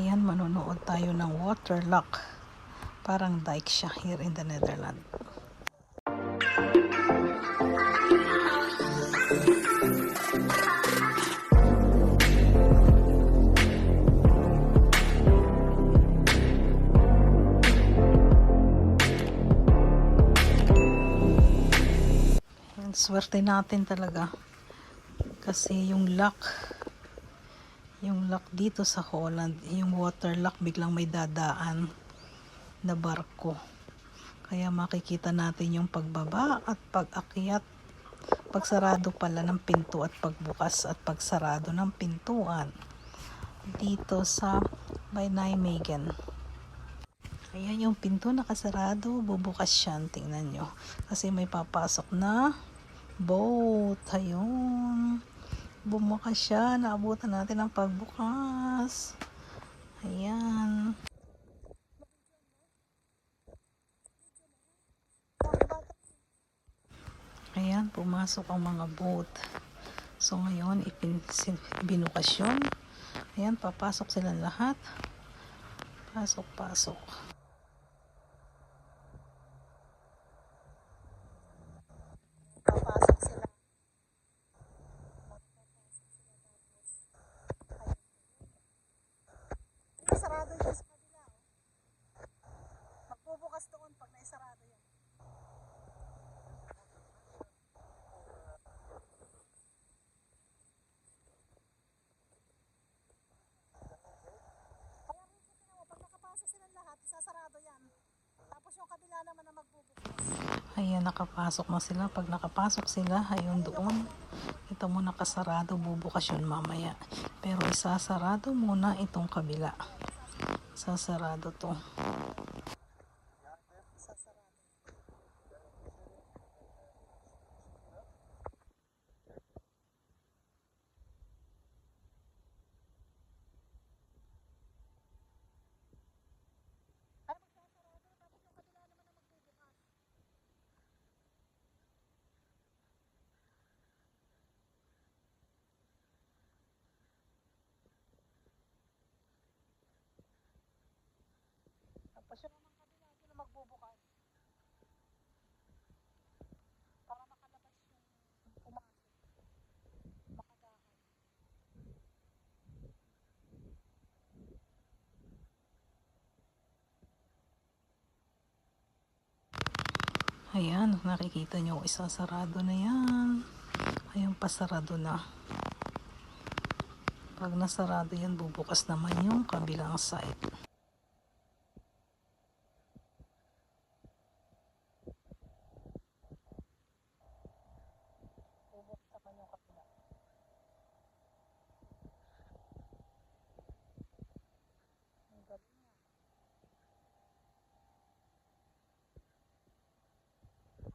Ayan, manonood tayo ng waterlock. Parang dike siya here in the Netherlands. Swerte natin talaga. Kasi yung lock, yung lock dito sa Holland, yung water lock biglang may dadaan na barko. Kaya makikita natin yung pagbaba at pag-akyat, pagsarado pala ng pinto at pagbukas at pagsarado ng pintuan dito sa by Nijmegen. Ayan yung pinto nakasarado, bubukas siya. Tingnan nyo. Kasi may papasok na boat. Ayun. Bumukas siya. Naabutan natin ang pagbukas. Ayan. Ayan, pumasok ang mga boat. So ngayon, ipin, sin- binukas yun. Ayan, papasok sila lahat. Pasok, pasok. Papasok sila. Sarado yun sa kabila. oh. Magbubukas doon pag naisarado yan. Kaya rin sa mo, pag nakapasok isasarado yan. Tapos yung kabila naman na magbubukas. Ayan, nakapasok na sila. Pag nakapasok sila, ayun doon. Ito mo nakasarado, bubukas yun mamaya. Pero isasarado muna itong kabila. Sasarado to. Sasarado. Ay, magsasarado. Tapos yung kabila naman na magbubukas. Tapos yun naman kabila, sino magbubukas? Para makalabas yung pumasok. Makadahan. Ayan, nakikita nyo, isa sarado na yan. Ayun, pasarado na. Pag nasarado yan, bubukas naman yung kabilang side. Bubukas naman yung kabila. Ang galing nga.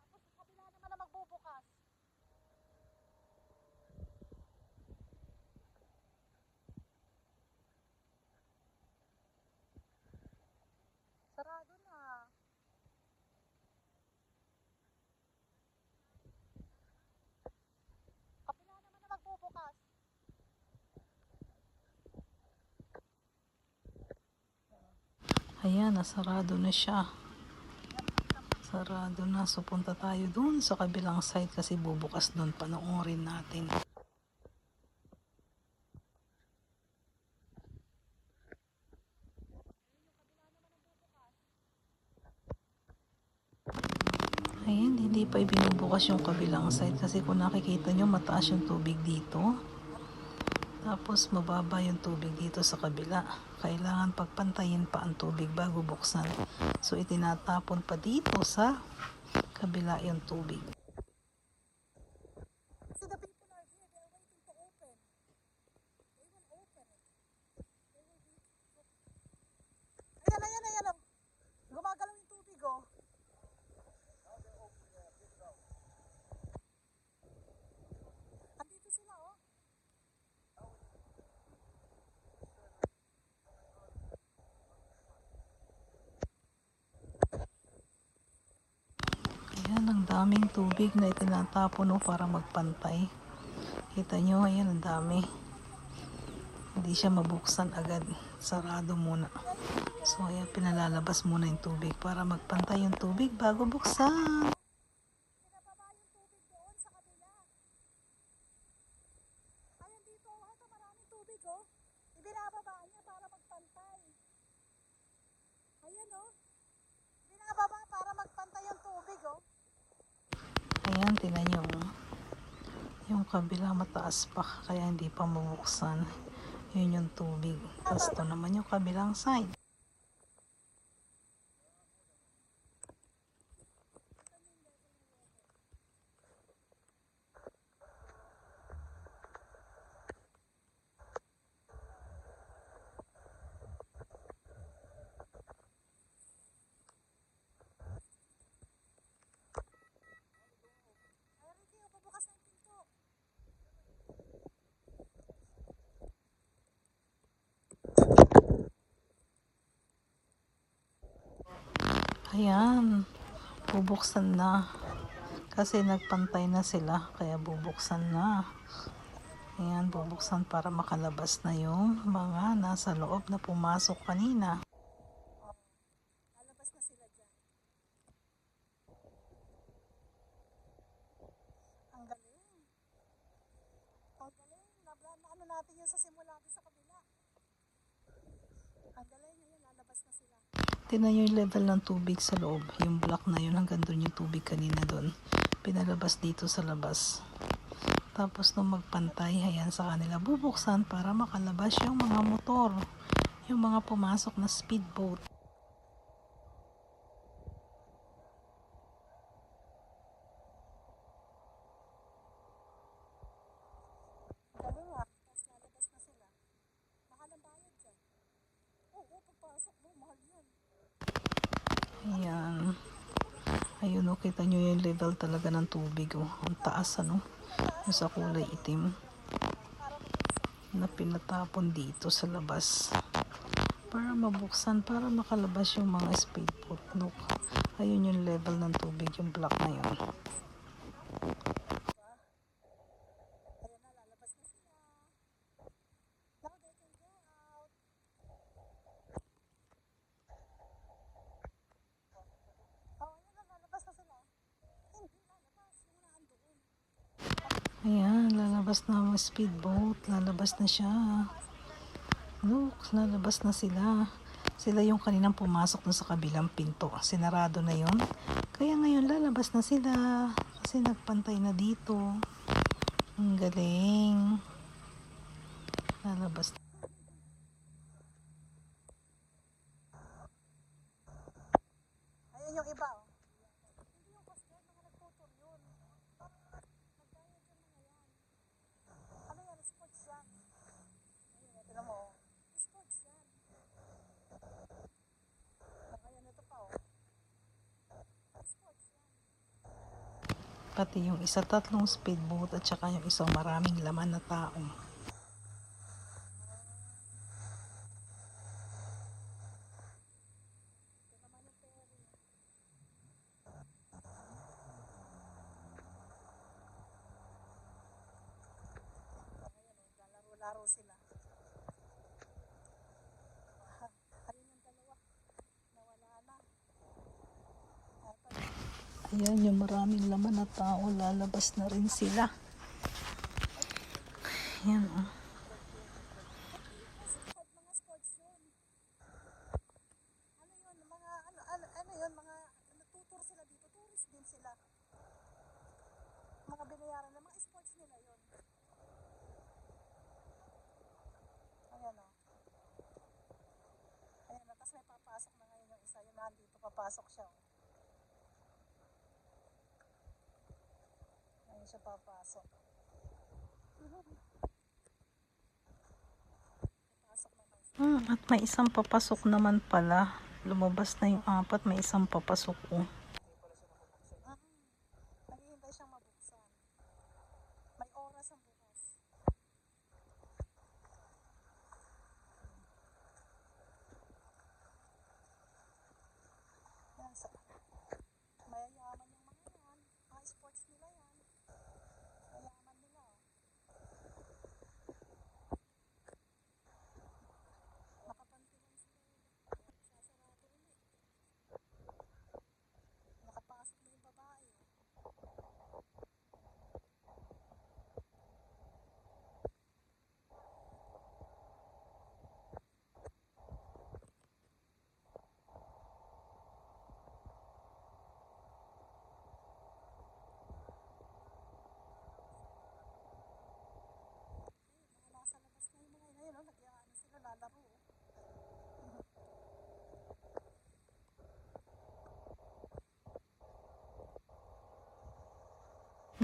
Tapos yung kabila naman na magbubukas. Sarado na. Kabila naman na magbubukas. Ayan, nasarado na siya. Sarado na. So, punta tayo dun sa kabilang side kasi bubukas dun. Panoorin natin. Ayan, hindi pa ibinubukas yung kabilang side kasi kung nakikita nyo mataas yung tubig dito. Tapos mababa yung tubig dito sa kabila. Kailangan pagpantayin pa ang tubig bago buksan. So itinatapon pa dito sa kabila yung tubig. So the people are here, they are waiting to open. They will open it. They will be... Ayan, ayan, ayan. oh. Gumagalaw yung tubig oh. Andito sila oh. Ayan, ang daming tubig na itinatapon no, para magpantay. Kita nyo, ayan, ang dami. hindi siya mabuksan agad. Sarado muna. So, ayan, pinalalabas muna yung tubig para magpantay yung tubig bago buksan. Ayan dito, oh, oh. Oh. Binababa para magpantay yung tubig oh. Ayan, tinan nyo. Yung kabila mataas pa, kaya hindi pa mabuksan. Yun yung tubig. Tapos to naman yung kabilang side. Ayan Ricky, oh, pabukas na yung pinto. Ayan, bubuksan na. Kasi nagpantay na sila, kaya bubuksan na. Ayan, bubuksan para makalabas na yung mga nasa loob na pumasok kanina. Ano natin yun sa simula sa kabila. Ang galing. Ngayon, lalabas na sila. Tingnan nyo yung level ng tubig sa loob. Yung block na yun, hanggang doon yung tubig kanina doon. Pinalabas dito sa labas. Tapos nung magpantay, ayan sa kanila bubuksan para makalabas yung mga motor. Yung mga pumasok na speedboat. Ang galing ah. Tapos lalabas na sila. Mahal ang bayad dyan. Oo, pagpasok mo, mahal yan. Ayan. Ayun o, kita nyo yung level talaga ng tubig o. Ang taas ano. Yung sa kulay itim. Na pinatapon dito sa labas. Para mabuksan, para makalabas yung mga speedboat. Look. Ayun yung level ng tubig, yung block na yun. Ayan na, lalabas na sila. Now they can go out. Oh, ayan na, lalabas na sila. Hindi, lalabas. Yung naandoon. Ayan, lalabas na ang speedboat. Lalabas na siya. Look, lalabas na sila. Sila yung kaninang pumasok na sa kabilang pinto. Sinarado na yon. Kaya ngayon lalabas na sila. Kasi nagpantay na dito. Ang galing. Lalabas. Ayan yung iba, oh. Hindi yung coast guard, mga nagtutur yun. Nagbayad yung mga yan. Ano yan, sports yan. Ayun, ito na mo, oh. Sports yan. Ayan, ito pa, oh. Sports yan. Pati yung isa tatlong speedboat at saka yung isang maraming laman na tao. Lalaro-laro sila. Ah, Ayun yung dalawa. Nawala na. Eto, Ayan, yung maraming laman na tao, lalabas na rin sila. Ayan, oh. Papasok siya Ngayon siya papasok. Hmm, at may isang papasok naman pala. Lumabas na yung apat, may isang papasok oh. Ah, naghihintay siyang mabuksan. May oras ang bukas. Yan, sa, mayayaman yung mga yan. Mga sports nila yan. Mayaman nila. Oh.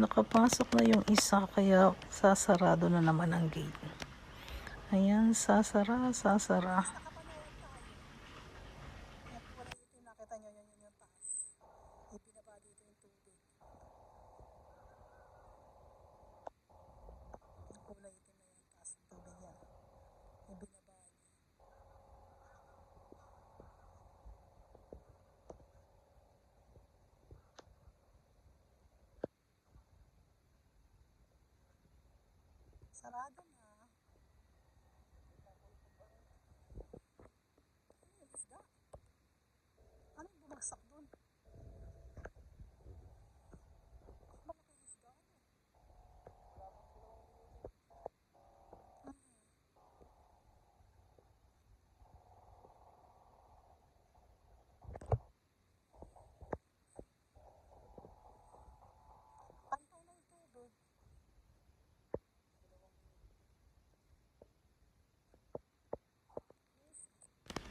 Nakapasok na yung isa kaya sasarado na naman ang gate. Ayan, sasara, sasara. Sarado na.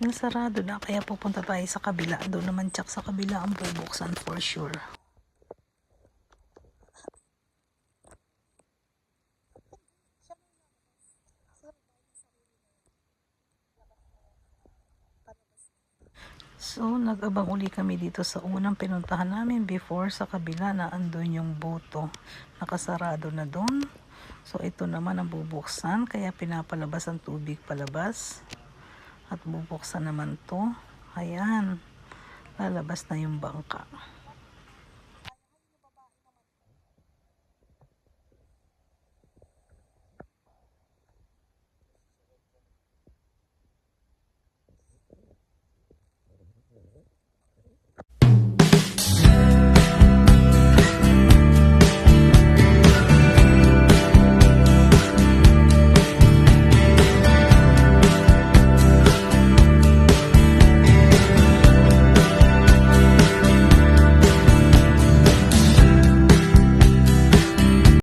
Yung sarado na kaya pupunta tayo sa kabila. Doon naman tsak sa kabila ang bubuksan for sure. So, nag-abang uli kami dito sa unang pinuntahan namin before sa kabila na andun yung boto. Nakasarado na doon. So, ito naman ang bubuksan kaya pinapalabas ang tubig palabas. At bubuksan naman to. Ayan. Lalabas na yung bangka.